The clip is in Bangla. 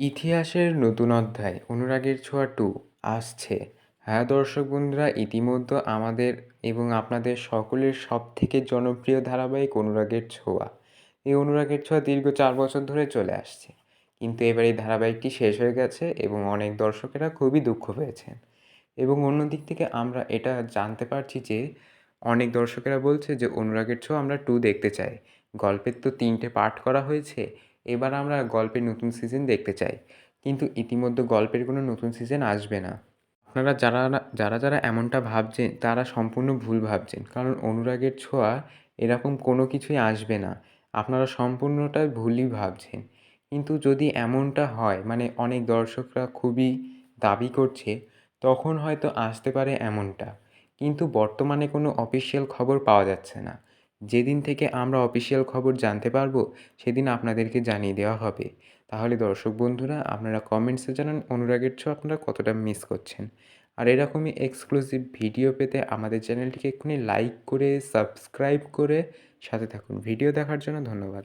ইতিহাসের নতুন অধ্যায়, অনুরাগের ছোঁয়া টু, আসছে। হ্যাঁ দর্শক বন্ধুরা, ইতিমধ্যে আমাদের এবং আপনাদের সকলের সব থেকে জনপ্রিয় ধারাবাহিক অনুরাগের ছোঁয়া। এই অনুরাগের ছোঁয়া দীর্ঘ চার বছর ধরে চলে আসছে। কিন্তু এবার এই ধারাবাহিকটি শেষ হয়ে গেছে এবং অনেক দর্শকেরা খুবই দুঃখ পেয়েছেন। এবং অন্য দিক থেকে আমরা এটা জানতে পারছি যে, অনেক দর্শকেরা বলছে যে, অনুরাগের ছোঁয়া আমরা টু দেখতে চাই। গল্পের তো তিনটে পার্ট করা হয়েছে। এবার আমরা গল্পের নতুন সিজন দেখতে চাই। কিন্তু ইতিমধ্যে গল্পের কোনো নতুন সিজন আসবে না। আপনারা যারা যারা যারা এমনটা ভাবছেন, তারা সম্পূর্ণ ভুল ভাবছেন। কারণ অনুরাগের ছোঁয়া এরকম কোনো কিছুই আসবে না। আপনারা সম্পূর্ণটাই ভুলই ভাবছেন। কিন্তু যদি এমনটা হয় মানে অনেক দর্শকরা খুবই দাবি করছে, তখন হয়তো আসতে পারে এমনটা। কিন্তু বর্তমানে কোনো অফিসিয়াল খবর পাওয়া যাচ্ছে না। যেদিন থেকে আমরা অফিসিয়াল খবর জানতে পারব, সেদিন আপনাদেরকে জানিয়ে দেওয়া হবে। তাহলে দর্শক বন্ধুরা, আপনারা কমেন্টসে জানান অনুরাগের ছ আপনারা কতটা মিস করছেন। আর এরকমই এক্সক্লুসিভ ভিডিও পেতে আমাদের চ্যানেলটিকে এক্ষুনি লাইক করে সাবস্ক্রাইব করে সাথে থাকুন। ভিডিও দেখার জন্য ধন্যবাদ।